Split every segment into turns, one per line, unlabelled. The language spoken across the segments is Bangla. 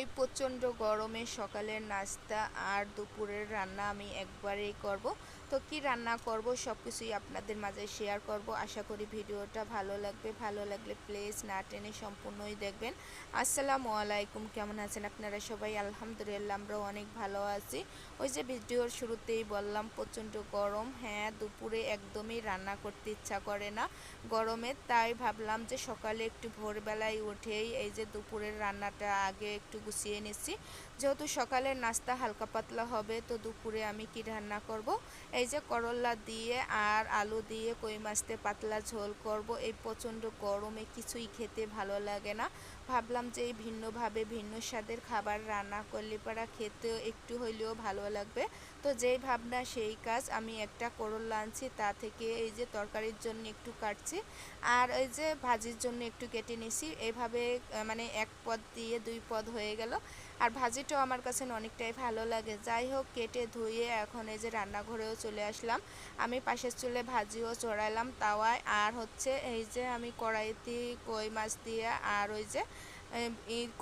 এই প্রচণ্ড গরমে সকালের নাস্তা আর দুপুরের রান্না আমি একবারেই করব। তো কি রান্না করব সব কিছুই আপনাদের মাঝে শেয়ার করব। আশা করি ভিডিওটা ভালো লাগবে। ভালো লাগলে প্লিজ না টেনে সম্পূর্ণই দেখবেন। আসসালামু আলাইকুম, কেমন আছেন আপনারা সবাই? আলহামদুলিল্লাহ আমরাও অনেক ভালো আছি। ওই যে ভিডিওর শুরুতেই বললাম, প্রচণ্ড গরম। হ্যাঁ দুপুরে একদমই রান্না করতে ইচ্ছা করে না গরমে। তাই ভাবলাম যে সকালে একটু ভোরবেলায় উঠেই এই যে দুপুরের রান্নাটা আগে একটু গুছিয়ে নিচ্ছি। যেহেতু সকালের নাস্তা হালকা পাতলা হবে, তো দুপুরে আমি কি রান্না করব? এই যে করল্লা দিয়ে আর আলু দিয়ে কই মাছতে পাতলা ঝোল করব, এই প্রচণ্ড গরমে কিছুই খেতে ভালো লাগে না। ভাবলাম যে এই ভিন্নভাবে ভিন্ন স্বাদের খাবার রান্না করলে পারা খেতেও একটু হইলেও ভালো লাগবে। তো যেই ভাবনা সেই কাজ, আমি একটা করল্লা আনছি, তা থেকে এই যে তরকারির জন্য একটু কাটছি আর এই যে ভাজির জন্য একটু কেটে নিছি। এভাবে মানে এক পদ দিয়ে দুই পদ হয়ে গেল আর ভাজিটাও আমার কাছে অনেকটাই ভালো লাগে। যাই হোক, কেটে ধুয়ে এখন এই যে রান্নাঘরেও চলে আসলাম। আমি পাশের চুলে ভাজিও চড়াইলাম তাওয়ায়। আর হচ্ছে এই যে আমি কড়াইতে কই মাছ দিয়ে আর ওই যে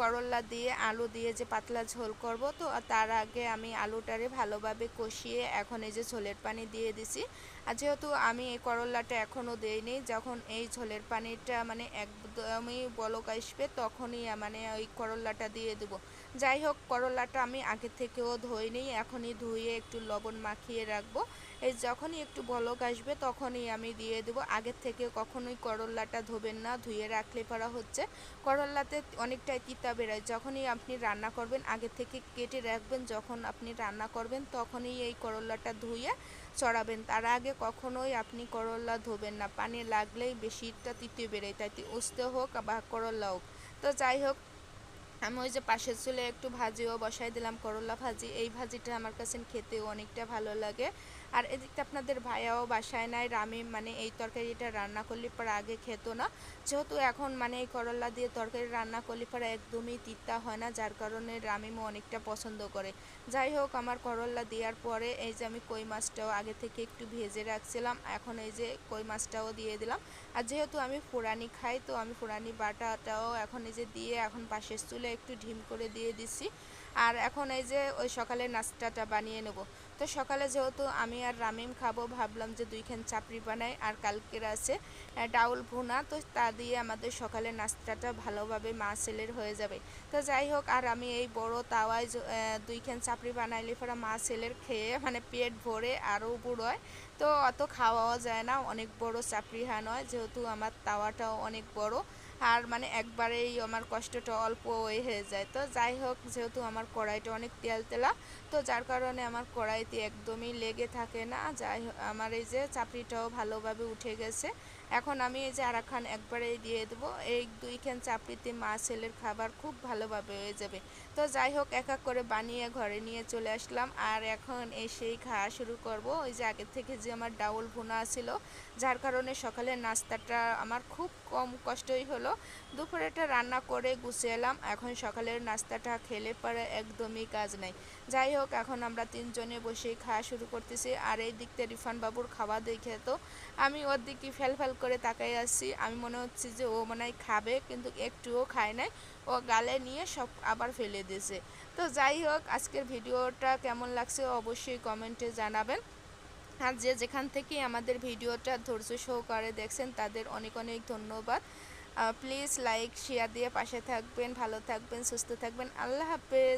করল্লা দিয়ে আলু দিয়ে যে পাতলা ঝোল করব তো তার আগে আমি আলুটারে ভালোভাবে কষিয়ে এখন এই যে ঝোলের পানি দিয়ে দিছি। আর যেহেতু আমি এই করল্লাটা এখনও দিইনি, যখন এই ঝোলের পানিটা মানে একদমই বলক আসবে তখনই মানে ওই করল্লাটা দিয়ে দেবো। যাই হোক, করলাটা আমি আগে থেকেও ধুইনি, এখনই ধুয়ে একটু লবণ মাখিয়ে রাখব। এই যখনই একটু বলক আসবে, তখনই আমি দিয়ে দেবো। আগের থেকে কখনোই করল্লাটা ধোবেন না, ধুয়ে রাখলে পারা হচ্ছে। করল্লাতে অনেকটাই তিতা বেরোয়। যখনই আপনি রান্না করবেন, আগে থেকে কেটে রাখবেন, যখন আপনি রান্না করবেন, তখনই এই করল্লাটা ধুয়ে চড়াবেন। তার আগে কখনোই আপনি করল্লা ধোবেন না। পানি লাগলেই বেশিটা তিতে বেরোয়। তাই উস্তে হোক বা করল্লা হোক। তো যাই হোক আমি ওই যে পাশের চুলে একটু ভাজিও বসাই দিলাম করলা ভাজি। এই ভাজিটা আমার কাছে খেতেও অনেকটা ভালো লাগে। আর এদিকটা আপনাদের ভাইয়াও বাসায় নাই, রামি মানে এই তরকারিটা রান্না করলে পর আগে খেত না। যেহেতু এখন মানে এই করলা দিয়ে তরকারি রান্না করলে পর একদমই তিতা হয় না, যার কারণে রামিমও অনেকটা পছন্দ করে। যাই হোক, আমার করলা দেওয়ার পরে এই যে আমি কই মাছটাও আগে থেকে একটু ভেজে রাখছিলাম, এখন এই যে কই মাছটাও দিয়ে দিলাম। আর যেহেতু আমি ফুরানি খাই, তো আমি ফুরানি বাটাটাও এখন এই যে দিয়ে এখন পাশের চুলে একটু ঢিম করে দিয়ে দিছি আর এখন এই যে ওই সকালে নাস্তাটা বানিয়ে নেব। তো সকালে যেহেতু আমি আর রামিম খাব, ভাবলাম যে দুইখান চাপড়ি বানাই আর কালকের আছে ডাউল ভুনা। তো তা দিয়ে আমাদের সকালে নাস্তাটা ভালোভাবে মা ছেলের হয়ে যাবে। তো যাই হোক, আর আমি এই বড় তাওয়ায় দুইখান চাপড়ি বানাইলে পরে মা ছেলের খেয়ে মানে পেট ভরে আরও বুড়োয় তো অত খাওয়াও যায় না, অনেক বড় চাপড়ি হা নয় যেহেতু আমার তাওয়াটাও অনেক বড়। আর মানে একবারেই আমার কষ্টটা অল্প হয়ে যায়। তো যাই হোক, যেহেতু আমার কড়াইটা অনেক তেল তেলা তো যার কারণে আমার কড়াইতে একদমই লেগে থাকে না যাই আমার এই যে চাপড়িটাও ভালোভাবে উঠে গেছে। এখন আমি এই যে আরাখান একবারেই দিয়ে দেবো। এই দুইখান চাপড়িতে মা ছেলের খাবার খুব ভালোভাবে হয়ে যাবে। তো যাই হোক, এক এক করে বানিয়ে ঘরে নিয়ে চলে আসলাম। আর এখন এসেই খাওয়া শুরু করব। ওই যে আগের থেকে যে আমার ডাউল ভুনা ছিল, যার কারণে সকালের নাস্তাটা আমার খুব কম কষ্টই হলো। দুপুরেটা রান্না করে গুছিয়ে এলাম। এখন সকালের নাস্তাটা খেলে পরে একদমই কাজ নাই। যাই হোক, এখন আমরা তিনজনে বসেই খাওয়া শুরু করতেছি। আর এই দিকতে রিফান বাবুর খাওয়া দেখে তো, আমি ওর দিকে ফেল ফেল করে তাকাই আসছি আমি মনে হচ্ছে যে ও মনে হয় খাবে, কিন্তু একটুও খায় নাই। ও গালে নিয়ে সব আবার ফেলে দিয়েছে। তো যাই হোক, আজকের ভিডিওটা কেমন লাগছে অবশ্যই কমেন্টে জানাবেন। আর যে যেখান থেকে আমাদের ভিডিওটা ধৈর্য সহকারে দেখছেন, তাদের অনেক অনেক ধন্যবাদ। প্লিজ লাইক শেয়ার দিয়ে পাশে থাকবেন, ভালো থাকবেন, সুস্থ থাকবেন। আল্লাহ হাফেজ।